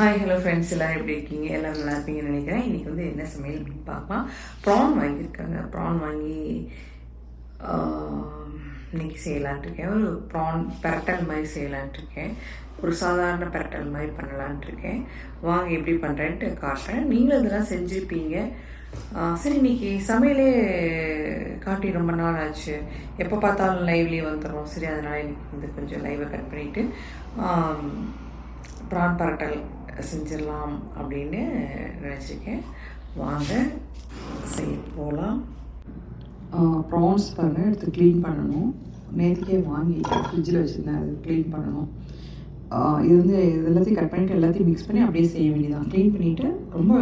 Hi hello friends எல்லோரும் எப்படி இருக்கீங்க? எல்லோரும் நல்லா இருப்பீங்கன்னு நினைக்கிறேன். இன்றைக்கி வந்து என்ன சமையல் அப்படின்னு பார்க்கலாம். ப்ரான் வாங்கியிருக்காங்க. ப்ரான் வாங்கி இன்றைக்கி இன்னைக்கு செய்யலான்ட்டு இருக்கேன். ஒரு ப்ரான் பெரட்டல் மாதிரி செய்யலான்ட்டு இருக்கேன். ஒரு சாதாரண பெரட்டல் மாதிரி பண்ணலான்ட்டு இருக்கேன். வாங்க எப்படி பண்ணுறேன்ட்டு காட்டுறேன். நீங்களும் இதெல்லாம் செஞ்சுருப்பீங்க. சரி இன்னைக்கு சமையலே காட்டி ரொம்ப நாள் ஆச்சு. எப்போ பார்த்தாலும் லைவ்லேயே வந்துடுறோம். சரி அதனால் இன்னைக்கு வந்து கொஞ்சம் லைவை கட் பண்ணிவிட்டு ப்ரான் பரட்டல் செஞ்சிடலாம் அப்படின்னு நினச்சிருக்கேன். வாங்க செய்ய போகலாம் ப்ரான்ஸ் பாருங்கள் எடுத்து க்ளீன் பண்ணணும். நேற்றுக்கே வாங்கி ஃப்ரிட்ஜில் வச்சுருந்தேன் அது க்ளீன் பண்ணணும். இது வந்து இது எல்லாத்தையும் கட் பண்ணிவிட்டு எல்லாத்தையும் மிக்ஸ் பண்ணி அப்படியே செய்ய வேண்டியதான் க்ளீன் பண்ணிவிட்டு ரொம்ப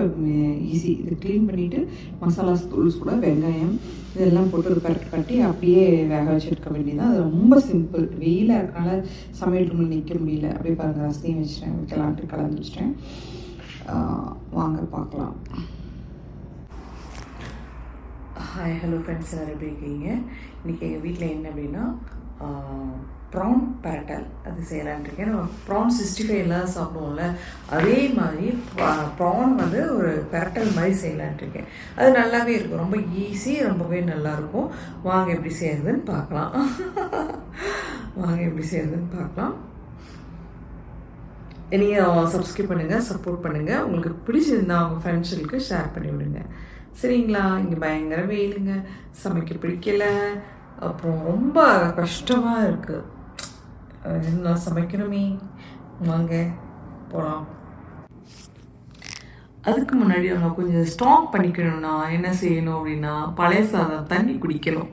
ஈஸி இது க்ளீன் பண்ணிவிட்டு மசாலா தூள்ஸ் கூட வெங்காயம் இதெல்லாம் போட்டு ஒரு பரட்டு கட்டி அப்படியே வேக வச்சுருக்க வேண்டியதான் அது ரொம்ப சிம்பிள் வெயிலாக இருக்கனால சமையல் ரூமில் நிற்க முடியல. அப்படியே பாருங்கள் ரசத்தையும் வச்சுட்டேன். வைக்கலான்ட்டு கலந்து வச்சிட்டேன். வாங்க பார்க்கலாம். ஹாய் ஹலோ ஃப்ரெண்ட்ஸ் எல்லோரும் எப்படி இருக்கீங்க? இன்றைக்கி எங்கள் வீட்டில் என்ன அப்படின்னா ப்ரான் பேரட்டல் அது செய்யலான்ட்டு இருக்கேன் நம்ம ப்ரான் சிக்ஸ்டி ஃபைவ்லாம் சாப்பிடுவோம்ல அதே மாதிரி ப்ரான் வந்து ஒரு பரட்டல் மாதிரி செய்யலான்ட்டு இருக்கேன் அது நல்லாவே இருக்கும். ரொம்ப ஈஸி ரொம்பவே நல்லாயிருக்கும் வாங்க எப்படி செய்யறதுன்னு பார்க்கலாம். வாங்க எப்படி செய்யறதுன்னு பார்க்கலாம். நீங்கள் சப்ஸ்கிரைப் பண்ணுங்கள் சப்போர்ட் பண்ணுங்கள் உங்களுக்கு பிடிச்சிருந்தா உங்கள் ஃப்ரெண்ட்ஸுக்கு ஷேர் பண்ணி விடுங்க. சரிங்களா? இங்கே பயங்கர வெயிலுங்க. சமைக்க பிடிக்கல. அப்புறம் ரொம்ப கஷ்டமாக இருக்குது நான் சமைக்கணுமே. வாங்க போகலாம் அதுக்கு முன்னாடி நம்ம கொஞ்சம் ஸ்ட்ராங் பண்ணிக்கணும்னா என்ன செய்யணும் அப்படின்னா பழைய சாதம் தண்ணி குடிக்கணும்.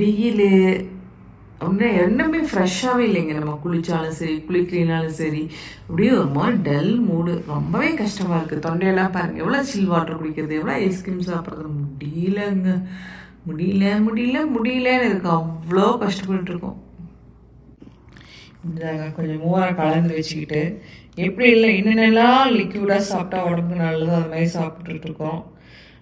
வெயில் அப்படின்னா எண்ணமே ஃப்ரெஷ்ஷாகவே இல்லைங்க. நம்ம குளித்தாலும் சரி குளிக்கலினாலும் சரி அப்படியே ஒரு மாதிரி டல் மூடு ரொம்பவே கஷ்டமாக இருக்குது தொண்டையெல்லாம் பாருங்கள் எவ்வளோ சில் வாட்டர் குடிக்கிறது எவ்வளோ ஐஸ்கிரீம் சாப்பிட்றது முடியலங்க. முடியல முடியல முடியலன்னு இருக்கு. அவ்வளோ கஷ்டப்பட்டு இருக்கோம் கொஞ்சம் மூவாரம் கலந்து வச்சுக்கிட்டு எப்படி இல்லை என்னென்னலாம் லிக்யூடாக சாப்பிட்டா உடம்புக்கு நல்லது அது மாதிரி சாப்பிட்டுட்டு இருக்கோம்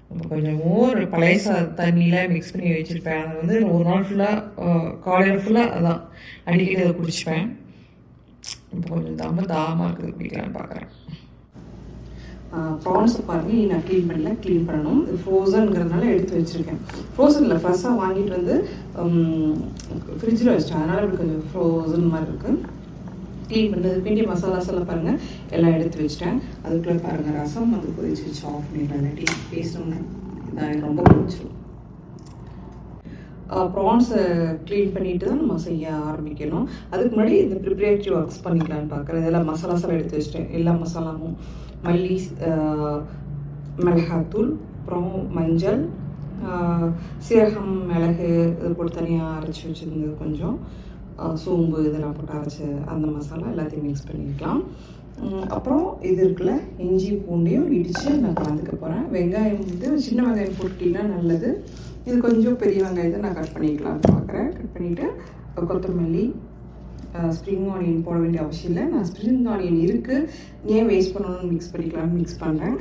நம்ம கொஞ்சம் மோர் பழைய சா தண்ணியில் மிக்ஸ் பண்ணி வச்சுருப்பேன். அது வந்து ஒரு நாள் ஃபுல்லாக காலையில் ஃபுல்லாக அதான் அடிக்கடி அதை குடிச்சுப்பேன். இப்போ கொஞ்சம் தாம தாகமாக இருக்குது குடிக்கலான்னு பார்க்குறேன். ப்ரான்ஸ் பாருங்கள் நான் க்ளீன் பண்ணல க்ளீன் பண்ணணும். இது ஃப்ரோசனுங்கிறதுனால எடுத்து வச்சுருக்கேன். ஃப்ரோசனில் ஃப்ரெஷ்ஷாக வாங்கிட்டு வந்து ஃப்ரிட்ஜில் வச்சிட்டேன். அதனால் இப்படி கொஞ்சம் ஃப்ரோசன் மாதிரி இருக்குது க்ளீன் பண்ணது பிண்டி மசாலாஸ் எல்லாம் பாருங்கள் எல்லாம் எடுத்து வச்சிட்டேன். அதுக்குள்ளே பாருங்கள் ரசம் வந்து கொதிச்சு வச்சு ஆஃப் பண்ணிடுறேன் டீ பேசணும்னு. இதான் எனக்கு ரொம்ப பிடிச்சிடும் ப்ரான்ஸை க்ளீன் பண்ணிட்டு தான் நம்ம செய்ய ஆரம்பிக்கணும். அதுக்கு முன்னாடி இந்த ப்ரிப்ரேட்டரி ஒர்க்ஸ் பண்ணிக்கலான்னு பார்க்குறேன் இதெல்லாம் மசாலாஸ் எல்லாம் எடுத்து வச்சிட்டேன். எல்லா மசாலாவும். மல்லி மிளகாத்தூள் அப்புறம் மஞ்சள் சீரகம் மிளகு இது போட்டு தனியாக அரைச்சி வச்சுருந்தது கொஞ்சம். சோம்பு இதெல்லாம் போட்டு அரைச்சி அந்த மசாலா எல்லாத்தையும் மிக்ஸ் பண்ணிக்கலாம். அப்புறம் இது இருக்குல்ல இஞ்சி பூண்டையும் இடித்து நான் கலந்துக்க போகிறேன் வெங்காயம் வந்து சின்ன வெங்காயம் போட்டிங்கன்னா நல்லது. இது கொஞ்சம் பெரிய வெங்காயத்தை நான் கட் பண்ணிக்கலாம்னு பார்க்குறேன் கட் பண்ணிவிட்டு கொத்தமல்லி ஸ்ப்ரிங் ஆனியன் போட வேண்டிய அவசியம் இல்லை. நான் ஸ்ப்ரிங் ஆனியன் இருக்குது ஏன் வேஸ்ட் பண்ணணும்னு மிக்ஸ் பண்ணிக்கலாம்னு மிக்ஸ் பண்ணுறேன்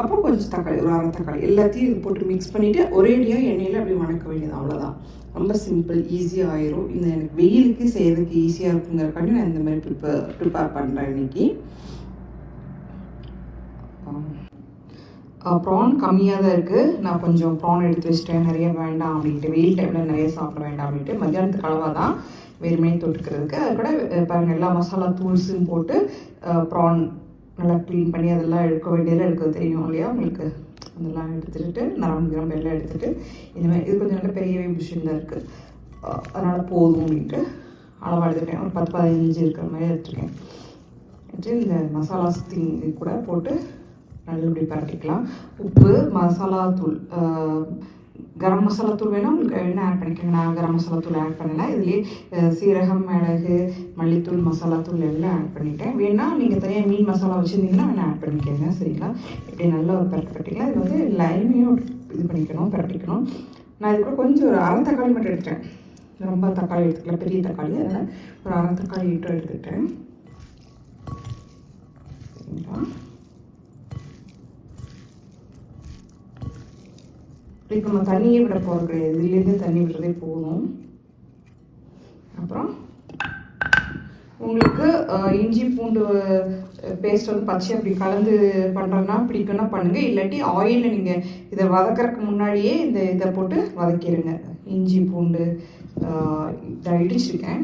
அப்புறம் கொஞ்சம் தக்காளி ஒரு அரை தக்காளி எல்லாத்தையும் இது போட்டு மிக்ஸ் பண்ணிவிட்டு ஒரேடியாக எண்ணெயில் அப்படியே வணக்க வேண்டியது அவ்வளோதான் ரொம்ப சிம்பிள் ஈஸியாக ஆயிரும். இந்த எனக்கு வெயிலுக்கு செய்கிறதுக்கு ஈஸியாக இருக்குங்கிறக்காண்டி நான் இந்த மாதிரி ப்ரிப்பேர் ப்ரிப்பேர் பண்ணுறேன் இன்னைக்கு. ப்ரான் கம்மியாக தான் இருக்குது நான் கொஞ்சம் ப்ரான் எடுத்து வச்சுட்டேன். நிறைய வேண்டாம் அப்படின்ட்டு. வெயில் டைமில் நிறைய சாப்பிட வேண்டாம் அப்படின்ட்டு. மத்தியானத்துக்கு அளவாக தான் வெறுமையும் தொட்டுக்கிறதுக்கு. அது கூட பாருங்கள் எல்லா மசாலா தூள்ஸும் போட்டு ப்ரான் நல்லா க்ளீன் பண்ணி அதெல்லாம் எடுக்க வேண்டியதெல்லாம் எடுக்க தெரியும் இல்லையா உங்களுக்கு? அதெல்லாம் எடுத்துகிட்டு நரம்பு கிரம்பு எல்லாம் எடுத்துகிட்டு இந்த மாதிரி இது கொஞ்சம் நல்ல பெரியவே மிஷின் தான் இருக்குது அதனால் போதும் அப்படின்ட்டு அளவாக எடுத்துருக்கேன். ஒரு பத்து பதினஞ்சு இருக்கிற மாதிரி எடுத்துருக்கேன். எடுத்து இந்த மசாலா திங் கூட போட்டு நல்லபடி பரட்டிக்கலாம். உப்பு மசாலா தூள் கரம் மசாலா தூள் வேணும் என்ன ஆட் பண்ணிக்கோங்க. நான் கரம் மசாலா தூள் ஆட் பண்ணல. இதுலேயே சீரகம் மிளகு மல்லித்தூள் மசாலா தூள் எல்லாம் ஆட் பண்ணிட்டேன். வேணால் நீங்கள் தனியாக மீன் மசாலா வச்சுருந்தீங்கன்னா வேணா ஆட் பண்ணிக்கோங்க சரிங்களா? இப்படி நல்லா ஒரு பரட்டு பரட்டிக்கலாம் இது வந்து லைமையும் இது பண்ணிக்கணும் பரட்டிக்கணும் நான் இது கூட கொஞ்சம் ஒரு அரை தக்காளி மட்டும் எடுத்துட்டேன். ரொம்ப தக்காளி எடுத்துக்கல பெரிய தக்காளி. அதனால் ஒரு அரை தக்காளி மட்டும் எடுத்துக்கிட்டேன் சரிங்களா இப்போ நம்ம தண்ணியே விட போகிறது கிடையாது இதுலேருந்து தண்ணி விடுறதே போகணும் அப்புறம் உங்களுக்கு இஞ்சி பூண்டு பேஸ்ட் வந்து பச்சை அப்படி கலந்து பண்ணுறதுனா பிடிக்கும்னா பண்ணுங்கள் இல்லாட்டி ஆயிலில் நீங்கள் இதை வதக்கிறதுக்கு முன்னாடியே இந்த இதை போட்டு வதக்கிடுங்க இஞ்சி பூண்டு இதை இடிச்சிருக்கேன்.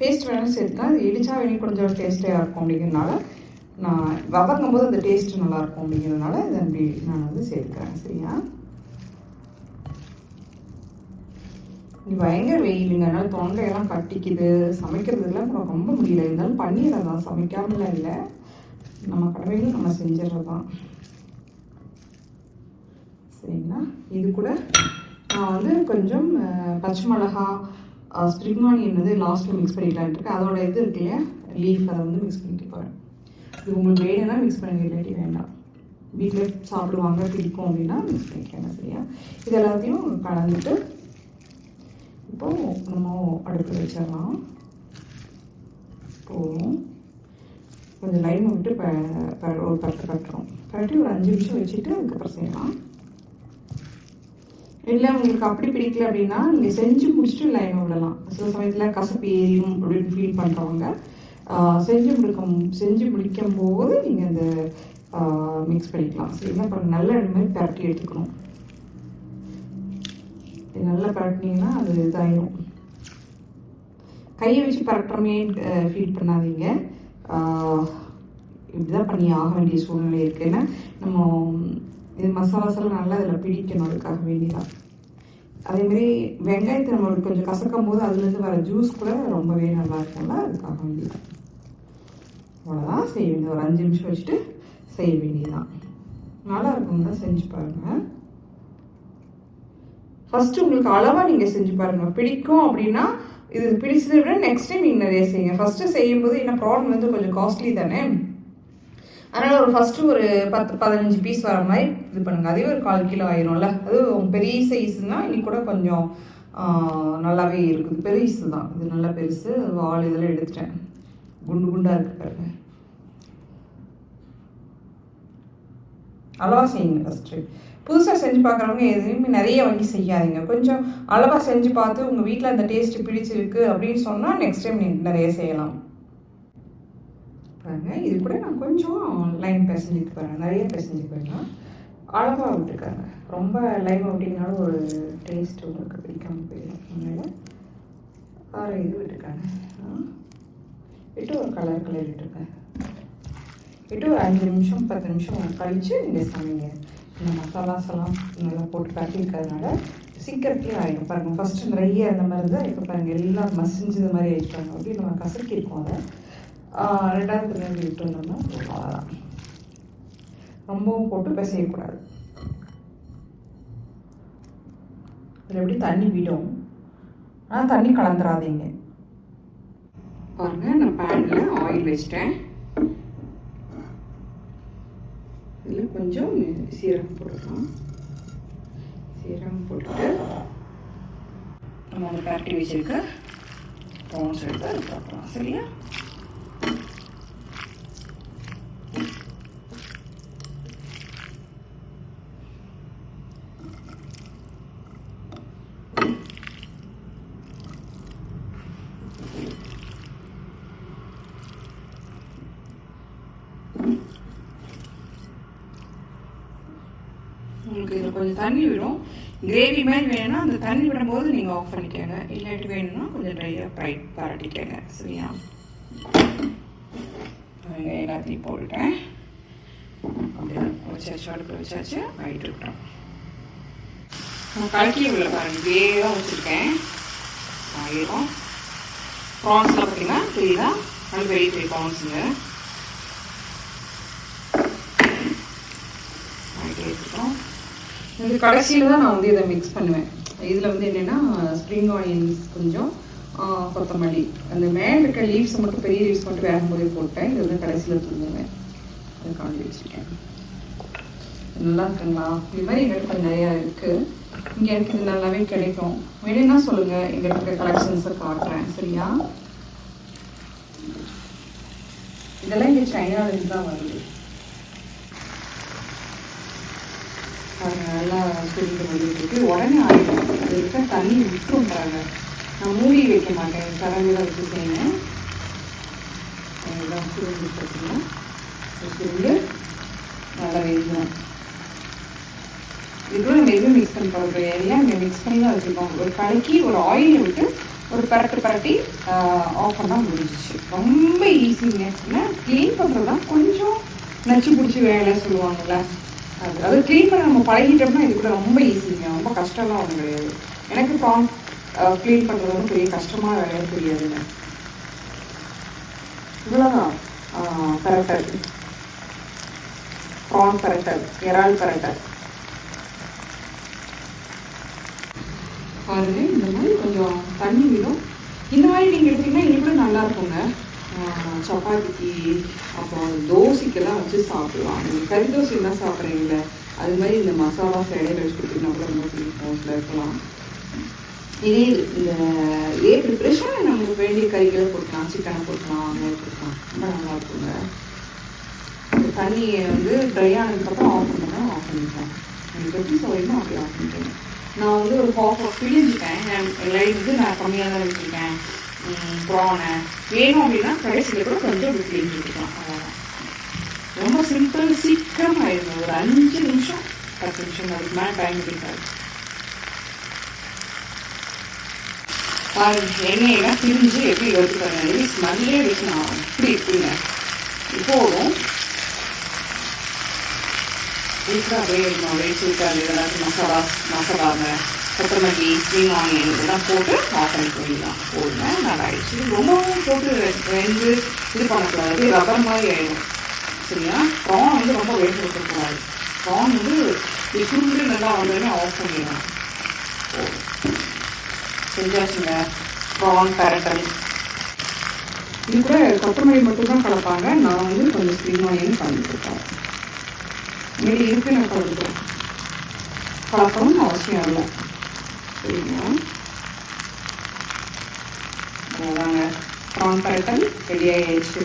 பேஸ்ட் வேணாலும் சேர்த்துக்கலாம். அது இடித்தா வேணும் கொஞ்சம் டேஸ்ட்டாக இருக்கும் அப்படிங்கிறதுனால நான் வதக்கும் போது அந்த டேஸ்ட் நல்லாயிருக்கும் அப்படிங்கிறதுனால இதை அப்படி நான் வந்து சேர்க்குறேன். சரியா இங்க பயங்கர வெயிலுங்க. அதனால தொண்டையெல்லாம் கட்டிக்குது. சமைக்கிறதுலாம் நம்ம ரொம்ப முடியல. இருந்தாலும் பண்ணிடுறதான் சமைக்காமலாம் இல்லை. நம்ம கடமைகளும் நம்ம செஞ்சிடறதான் சரிங்களா? இது கூட நான் வந்து கொஞ்சம் பச்சை மிளகா ஸ்ப்ரிங் ஆனியன் வந்து லாஸ்ட்டில் மிக்ஸ் பண்ணிக்கலான்ட்டு இருக்கேன். அதோட இது இருக்கு இல்லையா? லீஃப் அதை வந்து மிக்ஸ் பண்ணிக்க போகிறேன் இது உங்களுக்கு வேணும்னா மிக்ஸ் பண்ணுங்க. இல்லாட்டி வேண்டாம். வீட்டில் சாப்பிடுவாங்க பிடிக்கும் அப்படின்னா மிக்ஸ் பண்ணிக்கோங்க. சரியா? இது எல்லாத்தையும் கலந்துட்டு இப்போ நம்ம அடுத்து வச்சிடலாம். போதும் கொஞ்சம் லைமை விட்டு ப ப- ஒரு பட்டு கட்டுறோம். கட்டி ஒரு அஞ்சு நிமிஷம் வச்சுட்டு அதுக்கப்புறம் செய்யலாம். இல்லை உங்களுக்கு அப்படி பிடிக்கல அப்படின்னா நீங்கள் செஞ்சு முடிச்சுட்டு லைன் விடலாம். சில சமயத்தில் கசப்பு ஏறியும் அப்படின்னு ஃபீல் பண்ணுறவங்க செஞ்சு முடிக்கும் செஞ்சு முடிக்கும் போது நீங்கள் அந்த மிக்ஸ் பண்ணிக்கலாம். சரிங்களா அப்புறம் நல்ல மாதிரி பரட்டி எடுத்துக்கணும். இது நல்லா பரட்டினீங்கன்னா அது இதாயிரும். கையை வச்சு பரட்டுறமே ஃபீல் பண்ணாதீங்க. இப்படிதான் பண்ணி ஆக வேண்டிய சூழ்நிலை இருக்கு. ஏன்னா நம்ம இது மசாலாஸ் நல்லா அதில் பிடிக்கணும் அதுக்காக வேண்டிதான். அதேமாரி வெங்காயத்தை நம்ம கொஞ்சம் கசக்கும் போது அதுலேருந்து வர ஜூஸ் கூட ரொம்பவே நல்லா இருக்கும்ல அதுக்காக வேண்டியதான் அவ்வளோதான் செய்ய வேண்டியது. ஒரு அஞ்சு நிமிஷம் வச்சுட்டு செய்ய வேண்டியதான் நல்லா இருக்கும் தான் செஞ்சு பாருங்கள் ஃபஸ்ட்டு உங்களுக்கு அளவாக நீங்கள் செஞ்சு பாருங்கள் பிடிக்கும் அப்படின்னா இது பிடிச்சதை விட நெக்ஸ்ட் டைம் நீங்கள் நிறைய செய்யுங்க. ஃபஸ்ட்டு செய்யும்போது என்ன ப்ராப்ளம் வந்து கொஞ்சம் காஸ்ட்லி தானே? அதனால் ஒரு ஃபஸ்ட்டு ஒரு பத்து பதினஞ்சு பீஸ் வர மாதிரி இது பண்ணுங்கள் அதே ஒரு கால் கிலோ ஆயிரும்ல. அது பெரிய சைஸ்னால் இன்னைக்கு கூட கொஞ்சம் நல்லாவே இருக்குது. பெருசு தான். இது நல்லா பெருசு. வால் இதெல்லாம் எடுத்துட்டேன். குண்டு குண்டாக இருக்கு பாருங்க. அளவாக செய்யுங்க ஃபஸ்ட்டு புதுசாக செஞ்சு பார்க்குறவங்க எதுவுமே நிறைய வாங்கி செய்யாதீங்க. கொஞ்சம் அளவாக செஞ்சு பார்த்து உங்கள் வீட்டில் அந்த டேஸ்ட் பிடிச்சிருக்கு அப்படின்னு சொன்னால் நெக்ஸ்ட் டைம் நீங்கள் நிறைய செய்யலாம். பாருங்க இது கூட நான் கொஞ்சம் லைன் பிசைஞ்சுக்கு போகிறேன் நிறைய பிசைஞ்சுக்கு போயிடலாம். அளவாக விட்டுருக்காங்க. ரொம்ப லைம் விட்டிங்கனாலும் ஒரு டேஸ்ட் உங்களுக்கு பிடிக்காம போயிடும். அதனால இது விட்டுருக்காங்க. ஆ. விட்டு ஒரு கலர் கலர் விட்டுருக்கேன் விட்டு ஒரு அஞ்சு நிமிஷம் பத்து நிமிஷம் கழித்து நீங்கள் சமைங்க இந்த மசாலாஸ் எல்லாம் நல்லா போட்டு கட்டியிருக்கிறதுனால சீக்கிரத்துலேயே ஆகிடும் பாருங்கள் ஃபஸ்ட்டு நிறைய அந்த மாதிரி தான் இப்போ பாருங்கள் எல்லாம் மசிஞ்சது மாதிரி ஆகிட்டாங்க அப்படி நம்ம கசக்கியிருக்கோம் அதை. ரெண்டாவது பின்னாடி விட்டு வந்தோம்னா அவ்வளோதான் ரொம்பவும் போட்டு பிசையக்கூடாது. இதில் எப்படி தண்ணி விடும்? ஆனால் தண்ணி கலந்துராதீங்க பாருங்கள் நான் பேனில் ஆயில் வச்சிட்டேன் இதில் கொஞ்சம் சீரகம் போட்டுக்கலாம் சீரகம் போட்டுட்டு நம்ம வந்து பரட்டி வச்சிருக்க பவுன்ஸ் எடுத்து அது பார்க்கலாம் சரியா? உங்களுக்கு இதில் கொஞ்சம் தண்ணி விடும். கிரேவி மாதிரி வேணும்னா அந்த தண்ணி விடும்போது நீங்கள் ஆஃப் பண்ணிக்கோங்க. இல்லாட்டி வேணும்னா கொஞ்சம் ட்ரையாக ஃப்ரை பரட்டிக்கோங்க. சரியா? பாருங்க, எல்லாத்தையும் போட்டுட்டேன். வச்சாச்சு அடுப்பில் வச்சாச்சு ஆகிட்டு விட்டோம் நான் கலக்கி உள்ள பாருங்க கிரேவியாக வச்சுருக்கேன். ஆயிரும். ப்ரான்ஸ்லாம் பார்த்தீங்கன்னா தெரியுதா? அது பெரிய பெரிய ப்ரான்ஸுங்க ஆகிட்டே இருக்கட்டும். இது கடைசியில் தான் நான் வந்து இதை மிக்ஸ் பண்ணுவேன். இதில் வந்து என்னென்னா ஸ்ப்ரிங் ஆனியன்ஸ் கொஞ்சம் கொத்தமல்லி. அந்த மேலே இருக்க லீவ்ஸ் மட்டும் பெரிய லீவ்ஸ் மட்டும் வேறு போதே போட்டேன். இது வந்து கடைசியில் தூங்குவேன். அதை காண்டி வச்சுருக்கேன் நல்லா இருக்குங்களா? இது மாதிரி எங்கள்கிட்ட கொஞ்சம் நிறையா இருக்குது இங்கே எனக்கு இது நல்லாவே கிடைக்கும். வேணும்னா சொல்லுங்கள் எங்கள்கிட்ட இருக்க கலெக்ஷன்ஸை காட்டுறேன். சரியா? இதெல்லாம் இங்கே சைனாவிலேருந்து தான் வருது. நல்லா சுருண்டு வந்துட்டு உடனே ஆயிடும். இருக்க தண்ணி விட்டுருன்றாங்க நான் மூடி வைக்க மாட்டேன் கரண்டில் வச்சு செய்யணும் சுருண்டு பார்த்தீங்கன்னா சுருண்டு நல்லா வேணும் இதுவும் நம்ம எதுவும் மிக்ஸ் பண்ண போகிறோம் எல்லாம் இங்கே மிக்ஸ் பண்ணி தான் வச்சுருக்கோம்? ஒரு கலக்கி ஒரு ஆயிலை விட்டு ஒரு பரட்டு பரட்டி ஆஃப் பண்ணால் முடிஞ்சிச்சு. ரொம்ப ஈஸிங்க க்ளீன் பண்ணுறது தான் கொஞ்சம் நச்சு பிடிச்சி வேலை சொல்லுவாங்களே அதாவது அது க்ளீன் பண்ண நம்ம பழகிட்டோம்னா இது கூட ரொம்ப ஈஸிங்க ரொம்ப கஷ்டம்லாம் ஒன்றும் கிடையாது. எனக்கு ப்ரான் க்ளீன் பண்ணுறது வந்து பெரிய கஷ்டமாக வேலைன்னு தெரியாதுங்க. இவ்வளோதான் பரட்டல். ப்ரான் பரட்டல். இறால் பரட்டல். பாருங்க இந்த மாதிரி கொஞ்சம் தண்ணி விடும். இந்த மாதிரி நீங்கள் எடுத்தீங்கன்னா இன்னும் கூட நல்லா இருக்குங்க. சப்பாத்திக்கு அப்புறம் தோசைக்கெல்லாம் வச்சு சாப்பிடலாம் நீங்கள் கறி தோசைலாம் சாப்பிட்றீங்கள அது மாதிரி இந்த மசாலா இடையில வச்சு கொடுத்தீங்கன்னா கூட ரொம்ப பிடிக்கும். இருக்கலாம். இதே இந்த இதே ப்ரிப்ரேஷன் நமக்கு வேண்டிய கறிகளை கொடுக்கலாம் சிக்கனை கொடுக்கலாம் அந்த மாதிரி கொடுக்கலாம். ரொம்ப நல்லா இருக்குங்க. தண்ணியை வந்து ட்ரை ஆனதுக்கப்புறம் ஆஃப் பண்ணலாம் ஆஃப் பண்ணிட்டேன் எனக்கு எப்படி சொல்லணுமோ அப்படி ஆஃப் பண்ணிட்டேன் நான் வந்து ஒரு ஹாஃப் ஆஃப் பிழிஞ்சிட்டேன். லைட் வந்து நான் கம்மியாக தான் வச்சுருக்கேன். ப்ரானை. வேணும் அப்படின்னா கடைசியில் கூட கொஞ்சம் அப்படி கிளீன் விட்டுக்கலாம் அவ்வளோதான் ரொம்ப சிம்பிள் சீக்கிரம் ஆயிடும் ஒரு அஞ்சு நிமிஷம் பத்து நிமிஷம் அதுக்கு மேலே டைம் இருக்காது. பாருங்க எண்ணெயெல்லாம் பிரிஞ்சு எப்படி வருது பாருங்க ஸ்மெல்லே ஸ்மெல்லே வைக்கணும். இப்படி இருக்குங்க. போதும் வீட்டில் அப்படியே இருக்கணும். அப்படியே சுருக்காது இதெல்லாம் மசாலா மசாலாங்க கொத்தமல்லி ஸ்ப்ரிங் ஆனியன் இதெல்லாம் போட்டு ஆஃப் பண்ணிடலாம் போடுவேன் போடுங்க நல்லா ரொம்பவும் போட்டு வெந்து இது பண்ணக்கூடாது. ரப்பர் மாதிரி ஆயிடும். சரியா? ப்ரான் வந்து ரொம்ப வேக கொடுக்கக்கூடாது ப்ரான் வந்து இது சுருண்டு நல்லா வந்தோடனே ஆஃப் பண்ணிடலாம். செஞ்சாச்சுங்க. ப்ரான் பேரட்டல் இது கூட கொத்தமல்லி மட்டும் தான் கலப்பாங்க. நான் வந்து கொஞ்சம் ஸ்ப்ரிங் ஆனியன் கலந்துருக்கேன் மீதி இருக்கு நான் கலந்துருக்கேன் கலப்பணும்னு அவசியம் இல்லை. சரிங்களா அதாங்க ப்ரான் பரட்டல் ரெடி ஆகிடுச்சு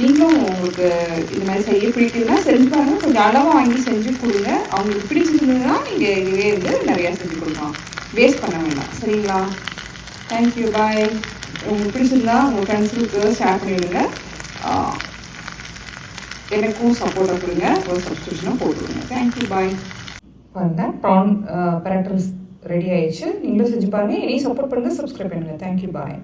நீங்களும் உங்களுக்கு இது மாதிரி செய்ய பிடிக்குதுன்னா செஞ்சு பாருங்க. கொஞ்சம் அளவாக வாங்கி செஞ்சு கொடுங்க. அவங்களுக்கு பிடிச்சிருந்ததுன்னா நீங்கள் இதுவே வந்து நிறையா செஞ்சு கொடுக்கலாம். வேஸ்ட் பண்ண வேண்டாம். சரிங்களா? தேங்க்யூ பாய் உங்களுக்கு பிடிச்சிருந்தா உங்கள் ஃப்ரெண்ட்ஸுக்கு ஷேர் பண்ணிவிடுங்க எனக்கும் சப்போர்ட்டாக கொடுங்க. ஒரு சப்ஸ்கிரிப்ஷனும் போட்டுருங்க தேங்க்யூ பாய் பாருங்கள் ப்ரான் பரட்டல்ஸ் ரெடி ஆயிடுச்சு. நீங்களும் செஞ்சு பாருங்க. இனி சப்போர்ட் பண்ணுங்க. சப்ஸ்கிரைப் பண்ணுங்க. Thank you bye